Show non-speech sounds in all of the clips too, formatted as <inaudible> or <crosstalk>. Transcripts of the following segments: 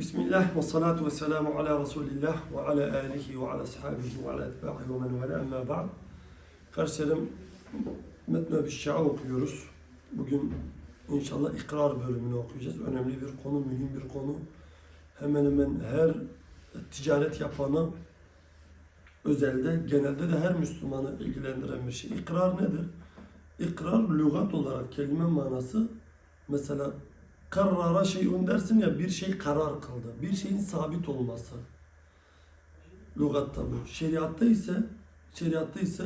Bismillah ve salatu ve selamu ala Resulillah ve ala alihi ve ala ashabihi ve ala etbahi ve men vela amma ba'd. Kardeşlerim, Metne bir Şia okuyoruz. Bugün inşallah ikrar bölümünü okuyacağız. Önemli bir konu, mühim bir konu. Hemen hemen her ticaret yapanı özelde, genelde de her Müslümanı ilgilendiren bir şey. İkrar nedir? İkrar lügat olarak kelime manası mesela karara şeyun dersin ya bir şey karar kıldı. Bir şeyin sabit olması. Lügatta bu. Şeriatta ise şeriatta ise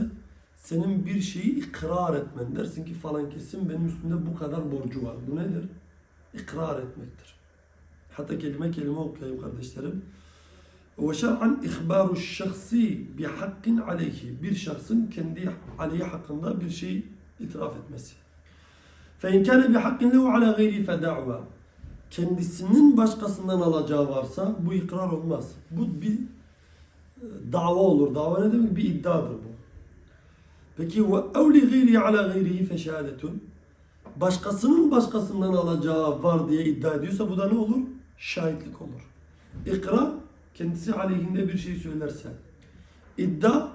senin bir şeyi ikrar etmen. Dersin ki falan kesin benim üstümde bu kadar borcu var. Bu nedir? İkrar etmektir. Hatta kelime kelime okuyayım kardeşlerim. Ve şer'an ihbaru şahsi bi hakkin aleyhi. Bir şahsın kendi aleyhi hakkında bir şey itiraf etmesi. فَاِنْ كَانَ بِحَقٍ لَهُ عَلَى غَيْرِ فَدَعْوَى Kendisinin başkasından alacağı varsa bu ikrar olmaz. Bu bir e, dava olur. Dava ne demek? Bir iddiadır bu. Peki وَاَوْ لِغَيْرِ عَلَى غَيْرِهِ فَشَهَادَةٌ Başkasının başkasından alacağı var diye iddia ediyorsa bu da ne olur? Şahitlik olur. İkrar kendisi aleyhinde bir şey söylerse. İddia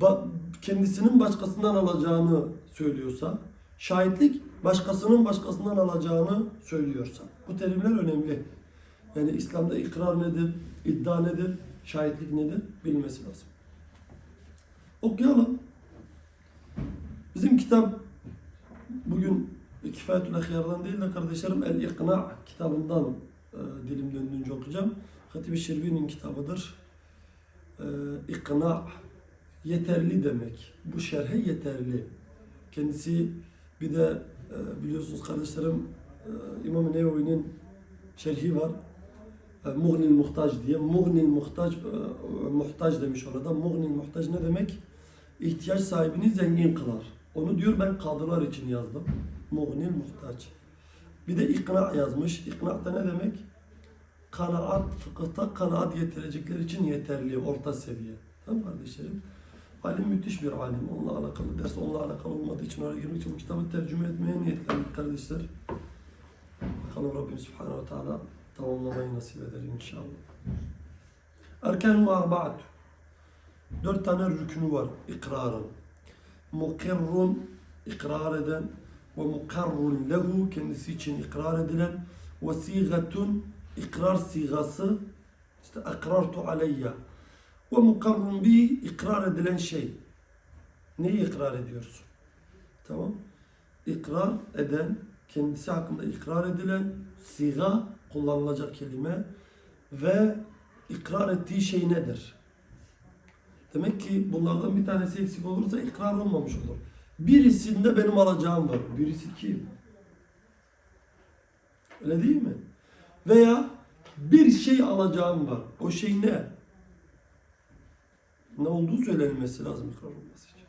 ba- kendisinin başkasından alacağını söylüyorsa. Şahitlik başkasının başkasından alacağını söylüyorsa. Bu terimler önemli. Yani İslam'da ikrar nedir, iddia nedir, şahitlik nedir bilmesi lazım. Okuyalım. Bizim kitap bugün Kifayetül Ahyar'dan değil de kardeşlerim El İkna kitabından e, dilim döndüğünce okuyacağım. Şirvin'in kitabıdır. E, İkna yeterli demek. Bu şerhe yeterli. Kendisi bir de biliyorsunuz kardeşlerim e, İmam-ı Nevevi'nin şerhi var. E, Mugnil Muhtaç diye. Mugnil Muhtaç e, muhtaç demiş orada. Mugnil Muhtaç ne demek? İhtiyaç sahibini zengin kılar. Onu diyor ben kadılar için yazdım. Mugnil Muhtaç. Bir de ikna yazmış. İkna da ne demek? Kanaat, fıkıhta kanaat getirecekler için yeterli, orta seviye. Tamam kardeşlerim? Alim müthiş bir alim. Onunla alakalı ders, onunla alakalı olmadığı için oraya girmek için bu kitabı tercüme etmeye niyetlendik kardeşler. Bakalım Rabbim Subhanahu Teala tamamlamayı nasip eder inşallah. Erken ve arba'at. Dört tane rükünü var ikrarın. Mukirrun, ikrar eden ve mukarrun lehu, kendisi için ikrar edilen ve sigatun, ikrar sigası, işte akrartu aleyya ve mukarrun bi ikrar edilen şey. Neyi ikrar ediyorsun? Tamam. İkrar eden, kendisi hakkında ikrar edilen siga kullanılacak kelime ve ikrar ettiği şey nedir? Demek ki bunlardan bir tanesi eksik olursa ikrar olmamış olur. Birisinde benim alacağım var. Birisi kim? Öyle değil mi? Veya bir şey alacağım var. O şey ne? Ne olduğu söylenmesi lazım ikrar olması için.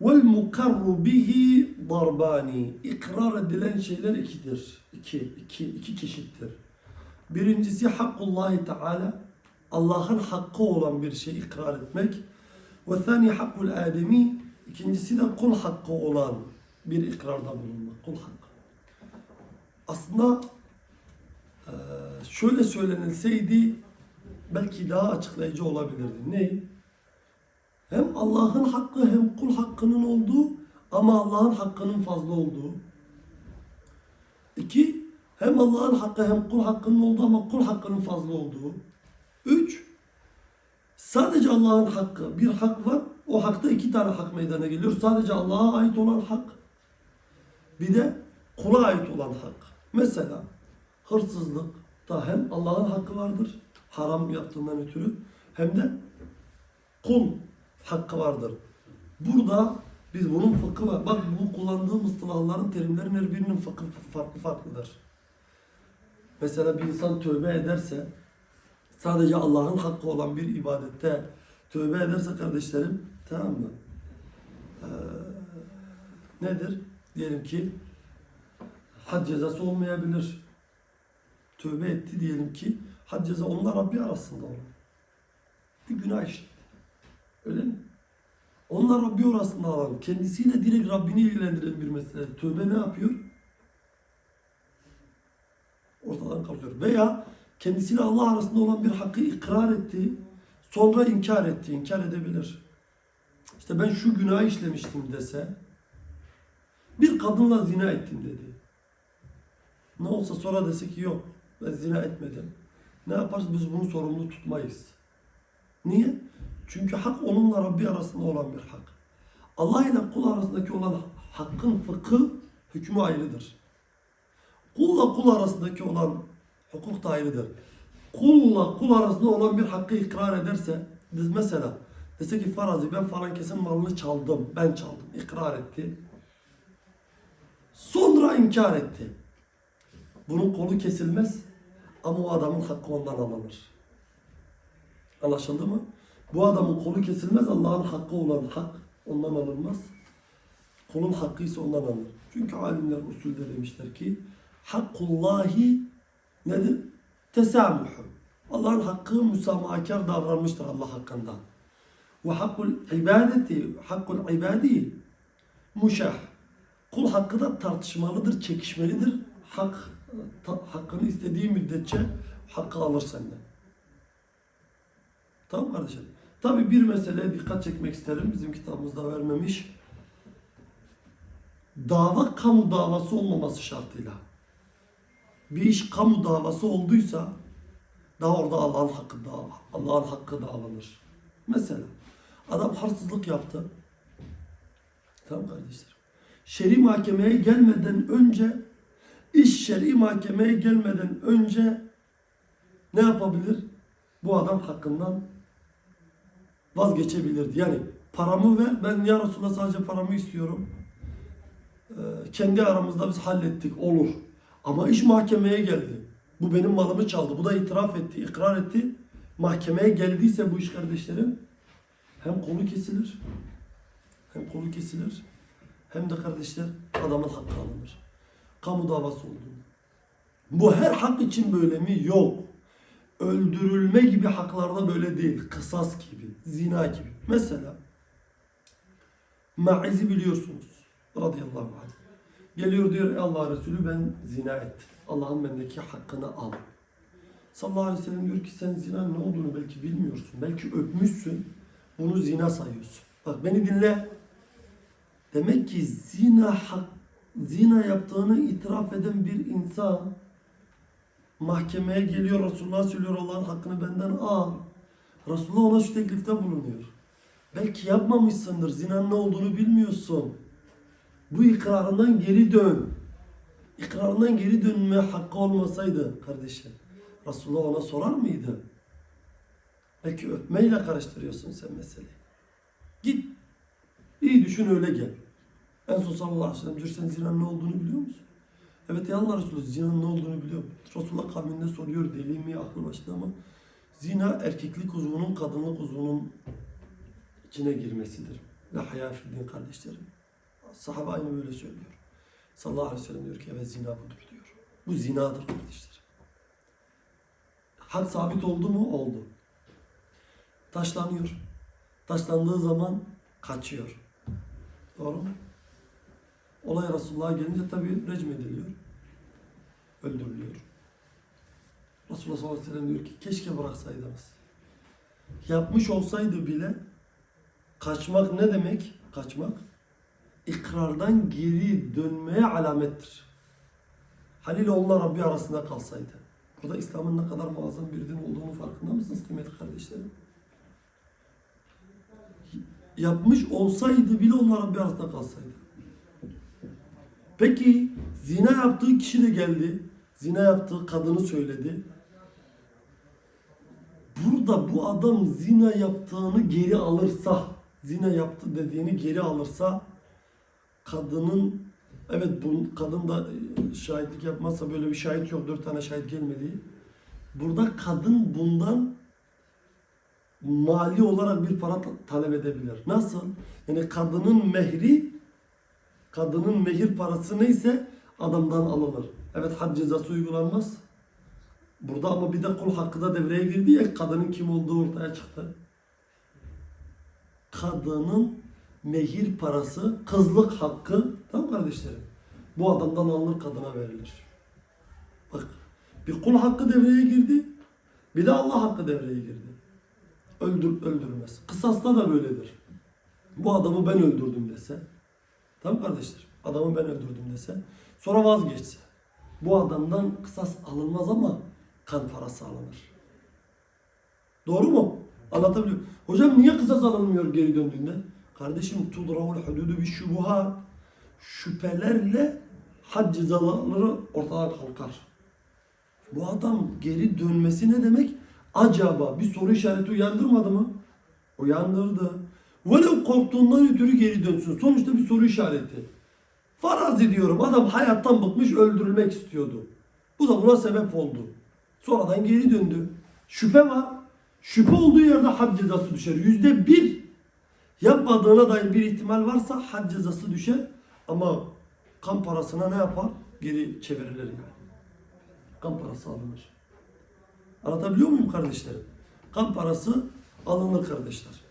Vel mukarru bihi darbani. İkrar edilen şeyler ikidir. İki, iki, iki çeşittir. Birincisi hakkullahi teala. Allah'ın hakkı olan bir şey ikrar etmek. Ve thani hakkul ademi. İkincisi de kul hakkı olan bir ikrarda bulunmak. Kul hakkı. Aslında şöyle söylenilseydi belki daha açıklayıcı olabilirdi. Ne? Hem Allah'ın hakkı hem kul hakkının olduğu ama Allah'ın hakkının fazla olduğu. İki, hem Allah'ın hakkı hem kul hakkının olduğu ama kul hakkının fazla olduğu. Üç, sadece Allah'ın hakkı bir hak var. O hakta iki tane hak meydana geliyor. Sadece Allah'a ait olan hak. Bir de kula ait olan hak. Mesela hırsızlık da hem Allah'ın hakkı vardır. Haram yaptığından ötürü hem de kul hakkı vardır. Burada biz bunun fıkhı var. Bak bu kullandığım ıstılahların terimlerin her birinin fıkhı farklı farklıdır. Mesela bir insan tövbe ederse sadece Allah'ın hakkı olan bir ibadette tövbe ederse kardeşlerim tamam mı? Ee, nedir? Diyelim ki had cezası olmayabilir. Tövbe etti diyelim ki had ceza onunla Rabbi arasında olur. Bir günah işledi. Öyle mi? Onlar Rabbi arasında alan, kendisiyle direkt Rabbini ilgilendiren bir mesele. Tövbe ne yapıyor? ortadan kalkıyor. Veya kendisiyle Allah arasında olan bir hakkı ikrar etti, sonra inkar etti, inkar edebilir. İşte ben şu günahı işlemiştim dese, bir kadınla zina ettim dedi. Ne olsa sonra dese ki yok, ben zina etmedim. Ne yaparız? Biz bunu sorumlu tutmayız. Niye? Çünkü hak onunla Rabbi arasında olan bir hak. Allah ile kul arasındaki olan hakkın fıkhı hükmü ayrıdır. Kulla kul arasındaki olan hukuk da ayrıdır. Kulla kul arasında olan bir hakkı ikrar ederse, biz mesela dese ki farazi ben falan kesin malını çaldım, ben çaldım, ikrar etti. Sonra inkar etti. Bunun kolu kesilmez ama o adamın hakkı ondan alınır. Anlaşıldı mı? Bu adamın kolu kesilmez Allah'ın hakkı olan hak ondan alınmaz. Kolun hakkı ise ondan alınır. Çünkü alimler usulde demişler ki Hakkullahi nedir? Tesamuhu. Allah'ın hakkı müsamahakar davranmıştır Allah hakkında. Ve hakkul ibadeti, hakkul ibadi muşah. Kul hakkı da tartışmalıdır, çekişmelidir. Hak hakkını istediği müddetçe hakkı alır senden. Tamam kardeşim. Tabi bir meseleye dikkat çekmek isterim. Bizim kitabımızda vermemiş. Dava kamu davası olmaması şartıyla. Bir iş kamu davası olduysa daha orada Allah'ın hakkı da Allah'ın hakkı da alınır. Mesela adam hırsızlık yaptı. Tamam kardeşlerim. Şer'i mahkemeye gelmeden önce iş şer'i mahkemeye gelmeden önce ne yapabilir? Bu adam hakkından vazgeçebilirdi. Yani paramı ver, ben ya Resulallah sadece paramı istiyorum. Ee, kendi aramızda biz hallettik, olur. Ama iş mahkemeye geldi. Bu benim malımı çaldı. Bu da itiraf etti, ikrar etti. Mahkemeye geldiyse bu iş kardeşlerim hem kolu kesilir, hem kolu kesilir, hem de kardeşler adamın hakkı alınır. Kamu davası oldu. Bu her hak için böyle mi? Yok öldürülme gibi haklarda böyle değil. Kısas gibi, zina gibi. Mesela Maiz'i biliyorsunuz. Radıyallahu anh. Geliyor diyor "Ey Allah Resulü ben zina ettim. Allah'ın bendeki hakkını al. Sallallahu aleyhi ve sellem diyor ki sen zina ne olduğunu belki bilmiyorsun. Belki öpmüşsün. Bunu zina sayıyorsun. Bak beni dinle. Demek ki zina hak, zina yaptığını itiraf eden bir insan mahkemeye geliyor Resulullah söylüyor Allah'ın hakkını benden al. Resulullah ona şu teklifte bulunuyor. Belki yapmamışsındır. Zinanın ne olduğunu bilmiyorsun. Bu ikrarından geri dön. İkrarından geri dönme hakkı olmasaydı kardeşim. Resulullah ona sorar mıydı? Belki öpmeyle karıştırıyorsun sen meseleyi. Git. İyi düşün öyle gel. En son sallallahu aleyhi ve sellem diyor sen zinanın ne olduğunu biliyor musun? Evet ya Allah Resulü zinanın ne olduğunu biliyor. Resulullah kavminde soruyor deli mi aklı başında ama zina erkeklik uzvunun kadınlık uzvunun içine girmesidir. La haya fiddin kardeşlerim. Sahabe aynı böyle söylüyor. Sallallahu aleyhi ve sellem diyor ki evet zina budur diyor. Bu zinadır kardeşler. Hak sabit oldu mu? Oldu. Taşlanıyor. Taşlandığı zaman kaçıyor. Doğru mu? Olay Resulullah'a gelince tabi recm ediliyor. Öldürülüyor. Resulullah sallallahu aleyhi ve sellem diyor ki keşke bıraksaydınız. Yapmış olsaydı bile kaçmak ne demek? Kaçmak ikrardan geri dönmeye alamettir. Halil onunla Rabbi arasında kalsaydı. Burada İslam'ın ne kadar muazzam bir din olduğunu farkında mısınız kıymetli kardeşlerim? Yapmış olsaydı bile onunla Rabbi arasında kalsaydı. Peki zina yaptığı kişi de geldi. Zina yaptığı kadını söyledi. Burada bu adam zina yaptığını geri alırsa, zina yaptı dediğini geri alırsa kadının evet bu kadın da e, şahitlik yapmazsa böyle bir şahit yok. Dört tane şahit gelmedi. Burada kadın bundan mali olarak bir para ta- talep edebilir. Nasıl? Yani kadının mehri kadının mehir parası neyse adamdan alınır. Evet had cezası uygulanmaz. Burada ama bir de kul hakkı da devreye girdi ya kadının kim olduğu ortaya çıktı. Kadının mehir parası, kızlık hakkı tamam kardeşlerim. Bu adamdan alınır kadına verilir. Bak Bir kul hakkı devreye girdi. Bir de Allah hakkı devreye girdi. Öldür, öldürmez. Kısasta da böyledir. Bu adamı ben öldürdüm dese. Tamam kardeşler. Adamı ben öldürdüm dese. Sonra vazgeçse. Bu adamdan kısas alınmaz ama kan parası alınır. Doğru mu? Anlatabiliyor? Hocam niye kısas alınmıyor geri döndüğünde? Kardeşim tudravul hududu bir şubuhat. Şüphelerle had cezaları ortadan kalkar. Bu adam geri dönmesi ne demek? Acaba bir soru işareti uyandırmadı mı? Uyandırdı. Velev korktuğundan ötürü geri dönsün. Sonuçta bir soru işareti. Faraz ediyorum adam hayattan bıkmış öldürülmek istiyordu. Bu da buna sebep oldu. Sonradan geri döndü. Şüphe var. Şüphe olduğu yerde had cezası düşer. Yüzde bir yapmadığına dair bir ihtimal varsa had cezası düşer. Ama kan parasına ne yapar? Geri çevirilir yani. Kan parası alınır. Anlatabiliyor muyum kardeşlerim? Kan parası alınır kardeşler.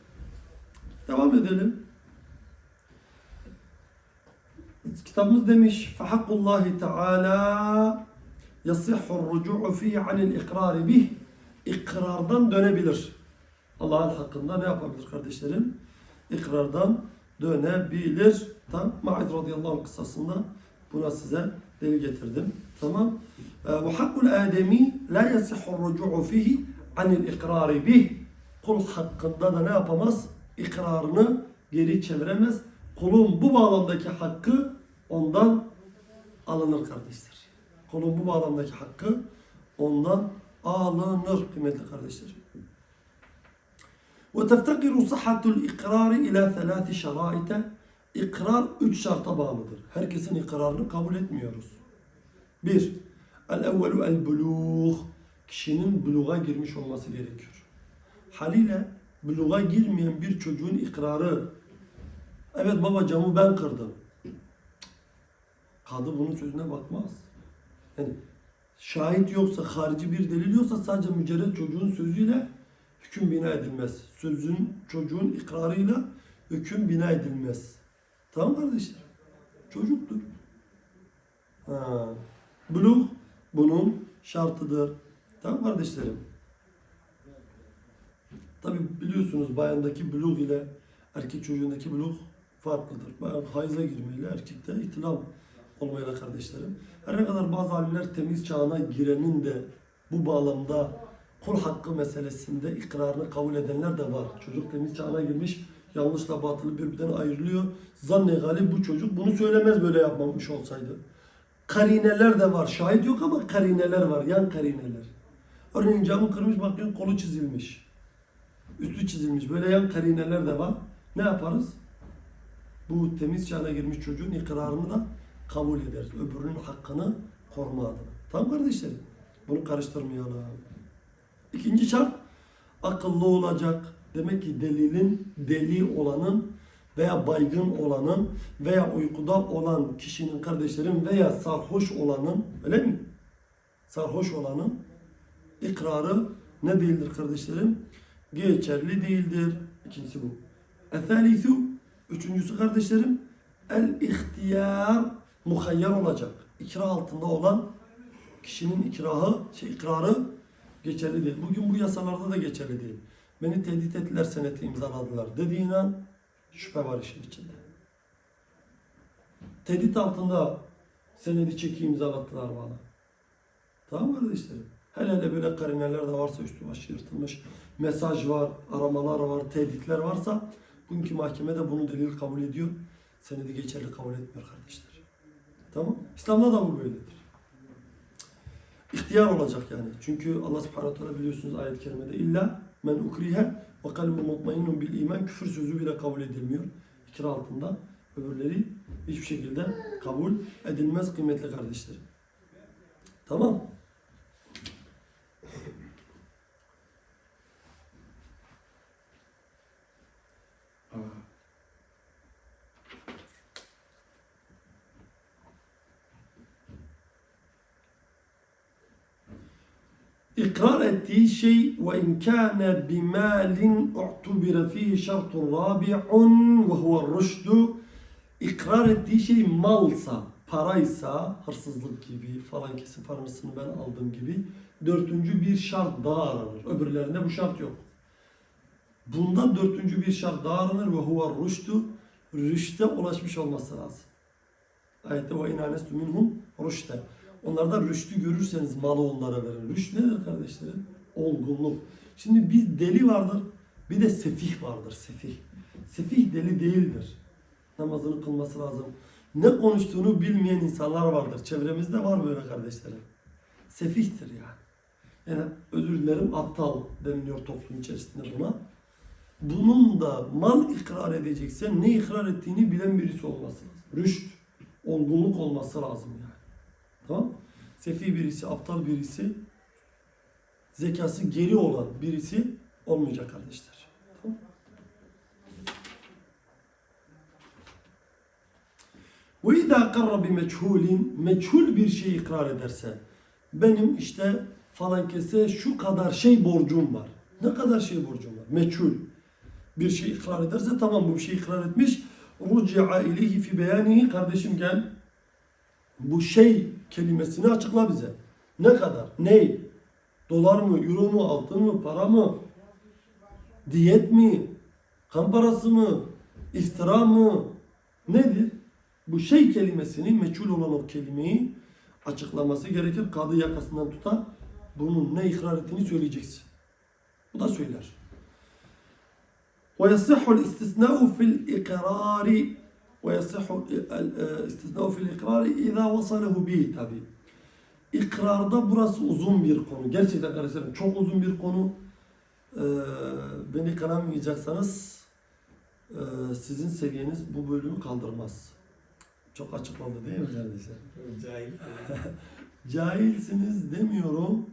Devam edelim. Kitabımız demiş فَحَقُّ Teala يَصِحُ الرُّجُعُ ف۪يهِ عَنِ الْاِقْرَارِ bih İkrardan dönebilir. Allah'ın hakkında ne yapabilir kardeşlerim? İkrardan dönebilir. Tamam. Ma'id radıyallahu anh kıssasında buna size delil getirdim. Tamam. وَحَقُّ الْآدَمِي لَا يَصِحُ الرُّجُعُ ف۪يهِ عَنِ الْاِقْرَارِ bih Kul hakkında da ne yapamaz? ikrarını geri çeviremez. Kulun bu bağlamdaki hakkı ondan alınır kardeşler. Kulun bu bağlamdaki hakkı ondan alınır kıymetli kardeşler. Ve teftekiru sıhhatul ikrari ila thelâthi şeraite. İkrar üç şarta bağlıdır. Herkesin ikrarını kabul etmiyoruz. Bir, el evvelu el buluğ. Kişinin buluğa girmiş olması gerekiyor. Haliyle buluğa girmeyen bir çocuğun ikrarı evet baba camı ben kırdım. Kadı bunun sözüne bakmaz. Yani şahit yoksa, harici bir delil yoksa sadece mücerred çocuğun sözüyle hüküm bina edilmez. Sözün, çocuğun ikrarıyla hüküm bina edilmez. Tamam kardeşler? Çocuktur. Ha. Buluğ bunun şartıdır. Tamam kardeşlerim? Tabi biliyorsunuz bayandaki buluğ ile erkek çocuğundaki buluğ farklıdır. Bayan hayza girmeyle erkekte ihtilam olmayla kardeşlerim. Her ne kadar bazı alimler temiz çağına girenin de bu bağlamda kul hakkı meselesinde ikrarını kabul edenler de var. Çocuk temiz çağına girmiş, yanlışla batılı birbirinden ayrılıyor. Zanne galip bu çocuk bunu söylemez böyle yapmamış olsaydı. Karineler de var. Şahit yok ama karineler var. Yan karineler. Örneğin camı kırmış bakıyorsun kolu çizilmiş. Üstü çizilmiş. Böyle yan karineler de var. Ne yaparız? Bu temiz çağına girmiş çocuğun ikrarını da kabul ederiz. Öbürünün hakkını koruma adına. Tamam kardeşlerim? Bunu karıştırmayalım. İkinci şart akıllı olacak. Demek ki delilin deli olanın veya baygın olanın veya uykuda olan kişinin kardeşlerin veya sarhoş olanın öyle mi? Sarhoş olanın ikrarı ne değildir kardeşlerim? Geçerli değildir. İkincisi bu. Efelisu Üçüncüsü kardeşlerim el ihtiyar muhayyer olacak. İkra altında olan kişinin ikrahı, şey, ikrarı geçerli değil. Bugün bu yasalarda da geçerli değil. Beni tehdit ettiler, seneti imzaladılar dediğin an şüphe var işin içinde. Tehdit altında senedi çeki imzalattılar bana. Tamam kardeşlerim? Hele hele böyle karineler de varsa üstü başı yırtılmış, mesaj var, aramalar var, tehditler varsa bugünkü mahkeme de bunu delil kabul ediyor. Senedi geçerli kabul etmiyor kardeşler. Tamam? İslam'da da bu böyledir. İhtiyar olacak yani. Çünkü Allah subhanahu teala biliyorsunuz ayet-i kerimede illa men ukrihe ve kalbu mutmainnun bil iman küfür sözü bile kabul edilmiyor. İkra altında. Öbürleri hiçbir şekilde kabul edilmez kıymetli kardeşlerim. Tamam. İkrar ettiği şey ve in kana bimalin u'tubira fihi şartun rabi'un ve huve rüşdü ikrar ettiği şey malsa Paraysa hırsızlık gibi falan kesin parasını ben aldım gibi dörtüncü bir şart daha aranır. Öbürlerinde bu şart yok. Bundan dörtüncü bir şart daha aranır ve huve rüştü rüşte ulaşmış olması lazım. Ayette ve inanestu minhum rüşte. Onlardan rüştü görürseniz malı onlara verin. Rüşt nedir kardeşlerim? Olgunluk. Şimdi bir deli vardır, bir de sefih vardır, sefih. Sefih deli değildir. Namazını kılması lazım. Ne konuştuğunu bilmeyen insanlar vardır. Çevremizde var böyle kardeşlerim. Sefihtir yani. Yani özür dilerim aptal deniliyor toplum içerisinde buna. Bunun da mal ikrar edecekse ne ikrar ettiğini bilen birisi olması lazım. Rüşt, olgunluk olması lazım yani. Tamam Sefi birisi, aptal birisi, zekası geri olan birisi olmayacak kardeşler. Tamam Ve izâ karra bi meçhulin, meçhul bir şey ikrar ederse, benim işte falan kese şu kadar şey borcum var. Ne kadar şey borcum var? Meçhul. Bir şey ikrar ederse tamam bu bir şey ikrar etmiş. Ruci'a ileyhi fi beyanihi kardeşim gel. Bu şey kelimesini açıkla bize. Ne kadar? Ney? Dolar mı? Euro mu? Altın mı? Para mı? Diyet mi? Kan parası mı? İftira mı? Nedir? Bu şey kelimesini, meçhul olan o kelimeyi açıklaması gerekir. Kadı yakasından tutar. Bunun ne ikrar ettiğini söyleyeceksin. Bu da söyler. ويصح الاستثناء في الإقرار ويصح الاستثناء في الإقرار إذا وصله به tabi. İkrarda burası uzun bir konu. Gerçekten kardeşlerim çok uzun bir konu. Ee, beni kanamayacaksanız e, sizin seviyeniz bu bölümü kaldırmaz. Çok açık oldu değil mi kardeşler? Cahil. <laughs> Cahilsiniz demiyorum.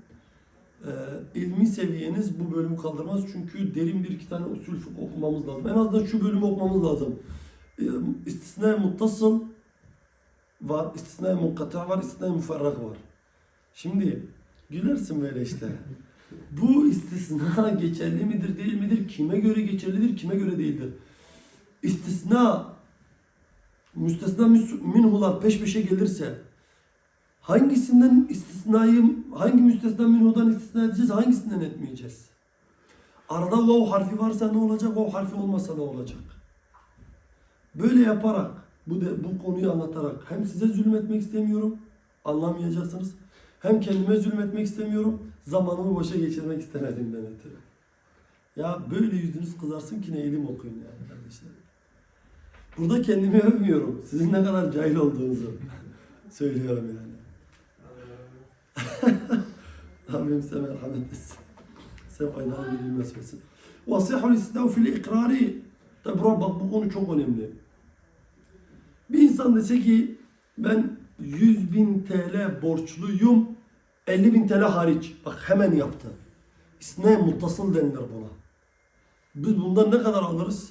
Ee, ilmi seviyeniz bu bölümü kaldırmaz. Çünkü derin bir iki tane usul fıkh okumamız lazım. En azından şu bölümü okumamız lazım. Ee, istisna muttasıl var, istisna munkata var, istisna müferrak var. Şimdi gülersin böyle işte. Bu istisna <laughs> geçerli midir değil midir? Kime göre geçerlidir, kime göre değildir? İstisna müstesna müs- minhular peş peşe gelirse hangisinden istisnayı, hangi müstesna minhudan istisna edeceğiz, hangisinden etmeyeceğiz? Arada vav harfi varsa ne olacak, vav harfi olmasa ne olacak? Böyle yaparak, bu de, bu konuyu anlatarak hem size zulmetmek istemiyorum, anlamayacaksınız. Hem kendime zulmetmek istemiyorum, zamanımı boşa geçirmek istemediğimden ötürü. Ya böyle yüzünüz kızarsın ki ne ilim okuyun yani kardeşler. Burada kendimi övmüyorum. Sizin ne kadar cahil olduğunuzu <laughs> söylüyorum yani. <laughs> Rabbim size merhamet etsin. Size faydalı bir ilim nasip etsin. Vasihul istisna fil ikrari. Tabi bura bak bu konu çok önemli. Bir insan dese ki ben 100 bin TL borçluyum 50 bin TL hariç. Bak hemen yaptı. İsne muttasıl denilir buna. Biz bundan ne kadar alırız?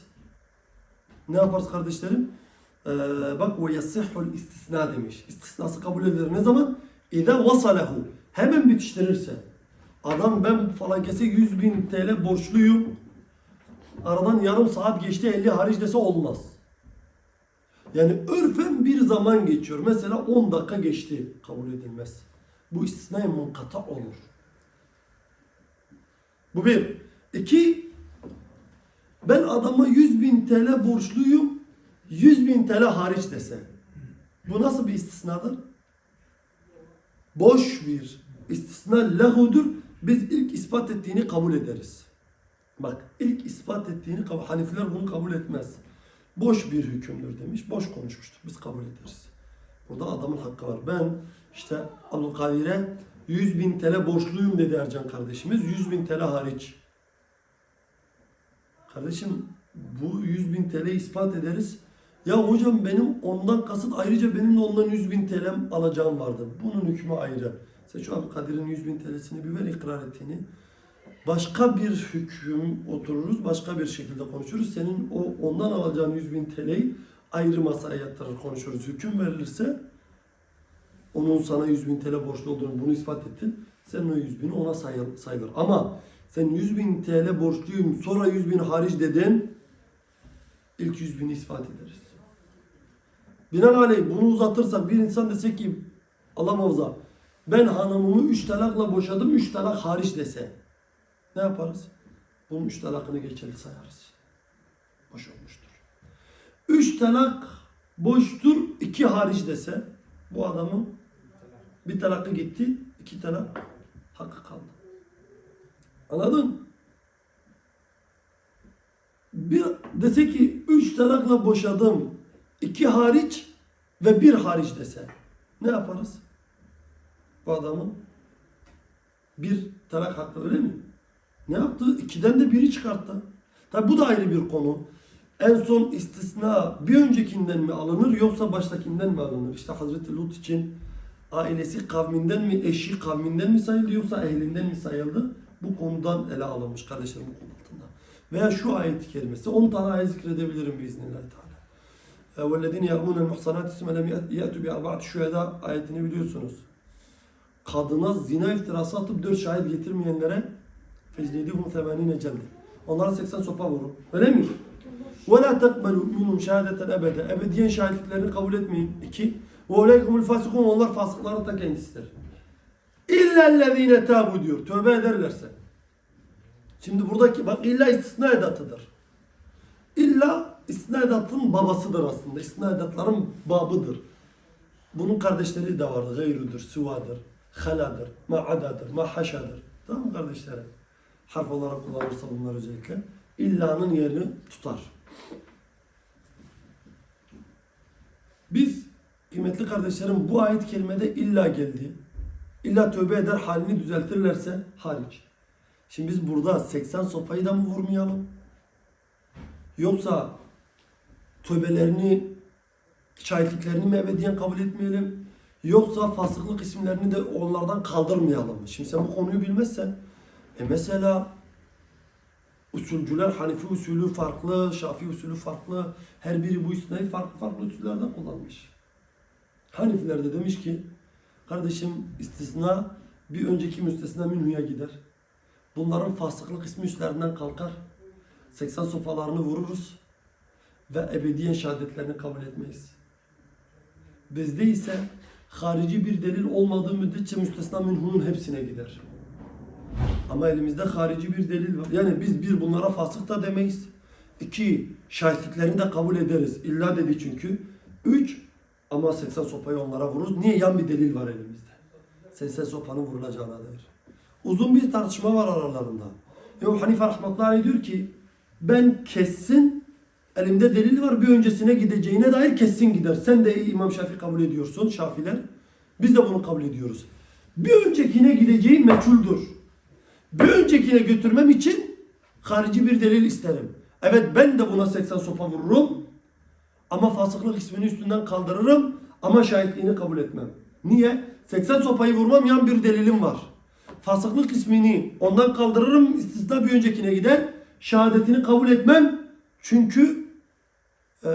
Ne yaparız kardeşlerim? Ee, bak ve yasihul istisna demiş. İstisnası kabul edilir. Ne zaman? İza vasalehu. Hemen bitiştirirse. Adam ben falan kese 100 bin TL borçluyum. Aradan yarım saat geçti 50 hariç dese olmaz. Yani örfen bir zaman geçiyor. Mesela 10 dakika geçti. Kabul edilmez. Bu istisna munkata olur. Bu bir. İki, ben adama 100 bin TL borçluyum, 100 bin TL hariç dese. Bu nasıl bir istisnadır? Boş bir istisna lehudur. Biz ilk ispat ettiğini kabul ederiz. Bak ilk ispat ettiğini Hanifiler bunu kabul etmez. Boş bir hükümdür demiş. Boş konuşmuştur. Biz kabul ederiz. Burada adamın hakkı var. Ben işte Abdülkadir'e 100 bin TL borçluyum dedi Ercan kardeşimiz. 100 bin TL hariç. Kardeşim bu 100 bin TL ispat ederiz. Ya hocam benim ondan kasıt ayrıca benim de ondan 100 bin TL alacağım vardı. Bunun hükmü ayrı. Sen şu an Kadir'in 100 bin TL'sini bir ver ikrar ettiğini. Başka bir hüküm otururuz, başka bir şekilde konuşuruz. Senin o ondan alacağın 100 bin TL'yi ayrı masaya yatırır konuşuruz. Hüküm verilirse onun sana 100 bin TL borçlu olduğunu bunu ispat ettin. Sen o 100 bini ona sayılır. Ama sen 100 bin TL borçluyum sonra 100 bin hariç dedin. İlk 100 bini ispat ederiz. Binaenaleyh bunu uzatırsak bir insan dese ki Allah muhafaza ben hanımımı üç talakla boşadım, üç talak hariç dese ne yaparız? Üç talakını geçerli sayarız. Boş olmuştur. Üç talak boştur, iki hariç dese bu adamın bir talakı gitti, iki talak hakkı kaldı. Anladın? Bir dese ki üç talakla boşadım, iki hariç ve bir hariç dese ne yaparız? Bu adamın bir talak hakkı öyle mi? Ne yaptı? İkiden de biri çıkarttı. Tabi bu da ayrı bir konu. En son istisna bir öncekinden mi alınır yoksa baştakinden mi alınır? İşte Hazreti Lut için ailesi kavminden mi, eşi kavminden mi sayıldı yoksa ehlinden mi sayıldı? Bu konudan ele alınmış kardeşlerim bu konu altında. Veya şu ayet-i kerimesi 10 tane ayet zikredebilirim biiznillahü teala. وَالَّذِينَ يَرْمُونَ الْمُحْصَنَاتِ ثُمَّ لَمْ يَأْتُوا بِأَرْبَعَةِ şühedâ ayetini biliyorsunuz. Kadına zina iftirası atıp 4 şahit getirmeyenlere feclidihum 80 celde. Onlara 80 sopa vurun. Öyle mi? Ve la tekbelu minhum şehadeten ebede. Ebediyen şahitliklerini kabul etmeyin. 2. Ve uleykumul fasikun. Onlar fasıkların ta kendisidir. İllellezine tabu diyor. Tövbe ederlerse. Şimdi buradaki bak illa istisna edatıdır. İlla istisna edatın babasıdır aslında. İstisna edatların babıdır. Bunun kardeşleri de vardır. Gayrüdür, süvadır, haladır, ma'adadır, mahaşadır. Tamam mı kardeşlerim? Harf olarak kullanırsa bunlar özellikle. İlla'nın yerini tutar. Biz kıymetli kardeşlerim bu ayet kelimede illa geldi. İlla tövbe eder halini düzeltirlerse hariç. Şimdi biz burada 80 sopayı da mı vurmayalım? Yoksa tövbelerini, şahitliklerini mi ebediyen kabul etmeyelim? Yoksa fasıklık isimlerini de onlardan kaldırmayalım? Şimdi sen bu konuyu bilmezsen, e mesela usulcüler Hanifi usulü farklı, Şafii usulü farklı, her biri bu istisnayı farklı farklı usullerden kullanmış. Hanifiler de demiş ki, kardeşim istisna bir önceki müstesna minhuya gider. Bunların fasıklık ismi üstlerinden kalkar. 80 sopalarını vururuz ve ebediyen şehadetlerini kabul etmeyiz. Bizde ise harici bir delil olmadığı müddetçe müstesna minhunun hepsine gider. Ama elimizde harici bir delil var. Yani biz bir bunlara fasık da demeyiz. İki, şahitliklerini de kabul ederiz. İlla dedi çünkü. Üç, ama 80 sopayı onlara vururuz. Niye? Yan bir delil var elimizde. 80 sopanın vurulacağına dair. Uzun bir tartışma var aralarında. İmam Hanife rahmetullahi diyor ki ben kessin elimde delil var bir öncesine gideceğine dair kessin gider. Sen de İmam Şafii kabul ediyorsun Şafiler. Biz de bunu kabul ediyoruz. Bir öncekine gideceği meçhuldür. Bir öncekine götürmem için harici bir delil isterim. Evet ben de buna 80 sopa vururum. Ama fasıklık ismini üstünden kaldırırım. Ama şahitliğini kabul etmem. Niye? 80 sopayı vurmam yan bir delilim var. Fasıklık ismini ondan kaldırırım. istisna bir öncekine gider. Şehadetini kabul etmem. Çünkü eee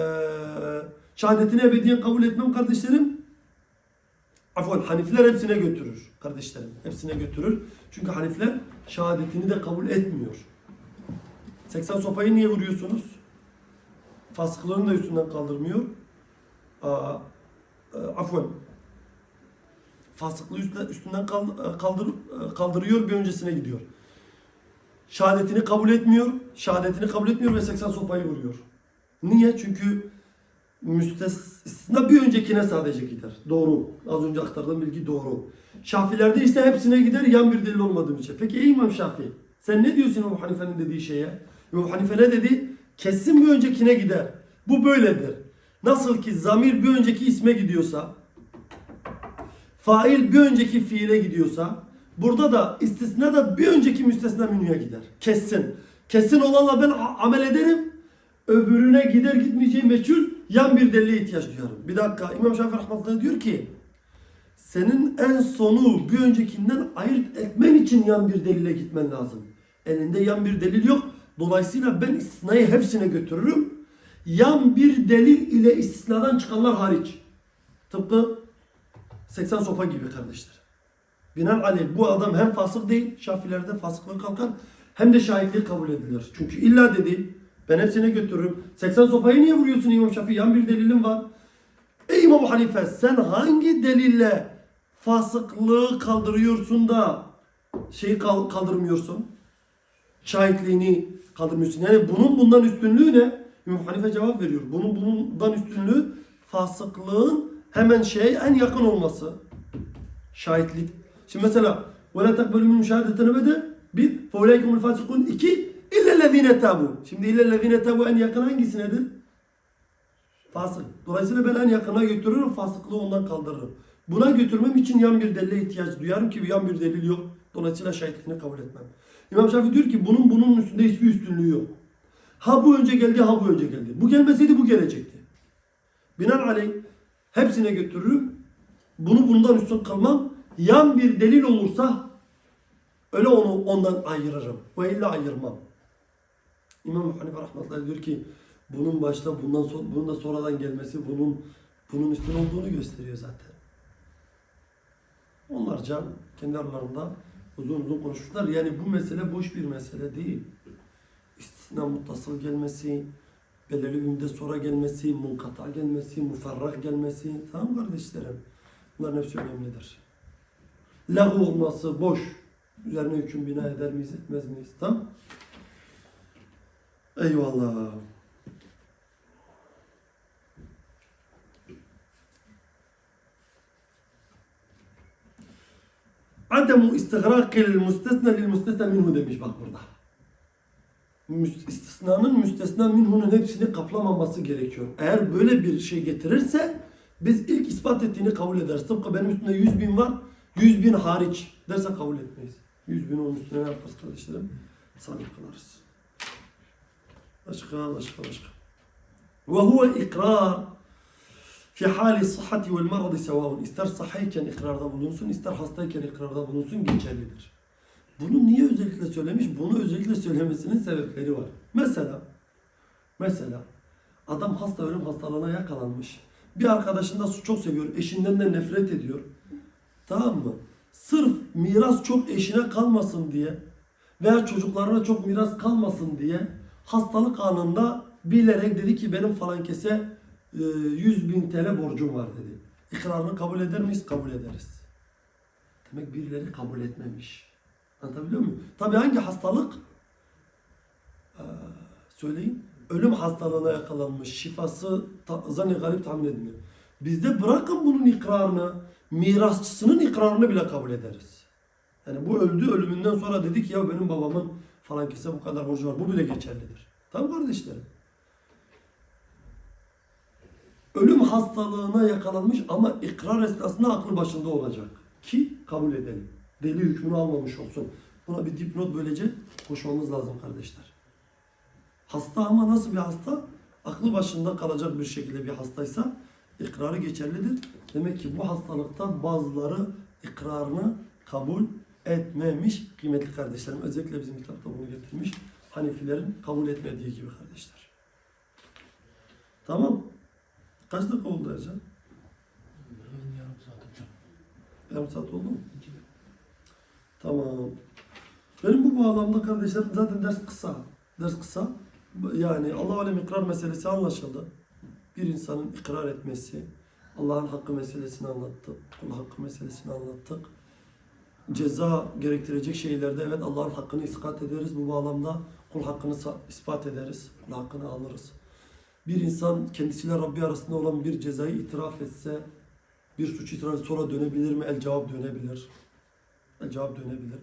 şehadetini ebediyen kabul etmem kardeşlerim. Afwan Hanifiler hepsine götürür kardeşlerim. Hepsine götürür. Çünkü Hanifiler şehadetini de kabul etmiyor. 80 sopayı niye vuruyorsunuz? Fasıklığını da üstünden kaldırmıyor. Aa, e, afwan. Fasıklığı üstünden, kal- kaldır, kaldırıyor bir öncesine gidiyor. Şehadetini kabul etmiyor. Şehadetini kabul etmiyor ve 80 sopayı vuruyor. Niye? Çünkü müstesna bir öncekine sadece gider. Doğru. Az önce aktardığım bilgi doğru. Şafilerde ise hepsine gider yan bir delil olmadığı için. Peki ey İmam Şafii sen ne diyorsun İmam Hanife'nin dediği şeye? İmam Hanife ne dedi? Kesin bir öncekine gider. Bu böyledir. Nasıl ki zamir bir önceki isme gidiyorsa, fail bir önceki fiile gidiyorsa, burada da istisna da bir önceki müstesna minüye gider. Kesin. Kesin olanla ben amel ederim. Öbürüne gider gitmeyeceği meçhul yan bir delile ihtiyaç duyarım. Bir dakika İmam Şafii Rahmetullah diyor ki senin en sonu bir öncekinden ayırt etmen için yan bir delile gitmen lazım. Elinde yan bir delil yok. Dolayısıyla ben istisnayı hepsine götürürüm. Yan bir delil ile istisnadan çıkanlar hariç. Tıpkı 80 sopa gibi kardeşler. Binaenaleyh bu adam hem fasık değil, Şafilerde fasıklığı kalkar, hem de şahitliği kabul edilir. Çünkü illa dedi, ben hepsine götürürüm. 80 sopayı niye vuruyorsun İmam Şafii? Yan bir delilim var. İmam Hanife sen hangi delille fasıklığı kaldırıyorsun da şeyi kal- kaldırmıyorsun? Şahitliğini kaldırmıyorsun. Yani bunun bundan üstünlüğü ne? İmam Hanife cevap veriyor. Bunun bundan üstünlüğü fasıklığın hemen şeye en yakın olması. Şahitlik. Şimdi mesela وَلَا تَقْبَلُوا مِنْ مُشَاهَدَةً أَبَدًا bir فَاُولَٰئِكُمُ الْفَاسِقُونَ iki İllellezine tabu. Şimdi illellezine tabu en yakın hangisinedir? Fasık. Dolayısıyla ben en yakına götürürüm, fasıklığı ondan kaldırırım. Buna götürmem için yan bir delile ihtiyaç duyarım ki yan bir delil yok. Dolayısıyla şahitliğini kabul etmem. İmam Şafii diyor ki bunun bunun üstünde hiçbir üstünlüğü yok. Ha bu önce geldi, ha bu önce geldi. Bu gelmeseydi bu gelecekti. Binaenaleyh hepsine götürürüm. Bunu bundan üstün kılmam. Yan bir delil olursa öyle onu ondan ayırırım. Ve illa ayırmam. İmam Hanife rahmetullahi diyor ki bunun başta bundan sonra bunun da sonradan gelmesi bunun bunun üstün olduğunu gösteriyor zaten. Onlarca kendi aralarında uzun uzun konuşmuşlar. Yani bu mesele boş bir mesele değil. İstisna muttasıl gelmesi, belirli bir müddet sonra gelmesi, munkata gelmesi, mufarrak gelmesi. Tamam kardeşlerim. Bunların hepsi önemlidir. Lahu olması boş. Üzerine hüküm bina eder miyiz, etmez miyiz? Tamam. Eyvallah. Ademu istigrakil müstesna lil müstesna minhu demiş bak burada. İstisnanın müstesna minhunun hepsini kaplamaması gerekiyor. Eğer böyle bir şey getirirse biz ilk ispat ettiğini kabul ederiz. Tıpkı benim üstümde 100 bin var, 100 bin hariç derse kabul etmeyiz. 100 bin onun üstüne ne yaparız kardeşlerim? Sabit kılarız. Başka, başka, başka. Huve ikrar fi hali vel maradi sevaun. İster sahayken ikrarda bulunsun, ister hastayken ikrarda bulunsun geçerlidir. Bunu niye özellikle söylemiş? Bunu özellikle söylemesinin sebepleri var. Mesela, mesela adam hasta ölüm hastalığına yakalanmış. Bir arkadaşını da çok seviyor, eşinden de nefret ediyor. Tamam mı? Sırf miras çok eşine kalmasın diye veya çocuklarına çok miras kalmasın diye hastalık anında bilerek dedi ki benim falan kese e, 100 bin TL borcum var dedi. İkrarını kabul eder miyiz? Kabul ederiz. Demek birileri kabul etmemiş. Anlatabiliyor muyum? Tabi hangi hastalık? Ee, söyleyin. Ölüm hastalığına yakalanmış. Şifası zani garip tahmin edilmiyor. Bizde bırakın bunun ikrarını, mirasçısının ikrarını bile kabul ederiz. Yani bu öldü ölümünden sonra dedik ya benim babamın falan kese bu kadar borcu var. Bu bile geçerlidir. Tamam kardeşlerim. Ölüm hastalığına yakalanmış ama ikrar esnasında aklı başında olacak. Ki kabul edelim. Deli hükmünü almamış olsun. Buna bir dipnot böylece koşmamız lazım kardeşler. Hasta ama nasıl bir hasta? Aklı başında kalacak bir şekilde bir hastaysa ikrarı geçerlidir. Demek ki bu hastalıkta bazıları ikrarını kabul etmemiş kıymetli kardeşlerim. Özellikle bizim kitapta bunu getirmiş. Hanefilerin kabul etmediği gibi kardeşler. Tamam. Kaç dakika oldu Ercan? Yarım saat hocam. Yarım saat oldu mu? Tamam. Benim bu bağlamda kardeşlerim zaten ders kısa. Ders kısa. Yani Allah alem ikrar meselesi anlaşıldı. Bir insanın ikrar etmesi, Allah'ın hakkı meselesini anlattık. Kul hakkı meselesini anlattık. Ceza gerektirecek şeylerde evet Allah'ın hakkını ispat ederiz. Bu bağlamda kul hakkını ispat ederiz. Kul hakkını alırız. Bir insan kendisiyle Rabbi arasında olan bir cezayı itiraf etse, bir suç itiraf etse sonra dönebilir mi? El cevap dönebilir. El cevap dönebilir.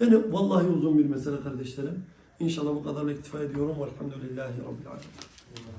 Yani vallahi uzun bir mesele kardeşlerim. İnşallah bu kadarla iktifa ediyorum. Velhamdülillahi Rabbil Alemin.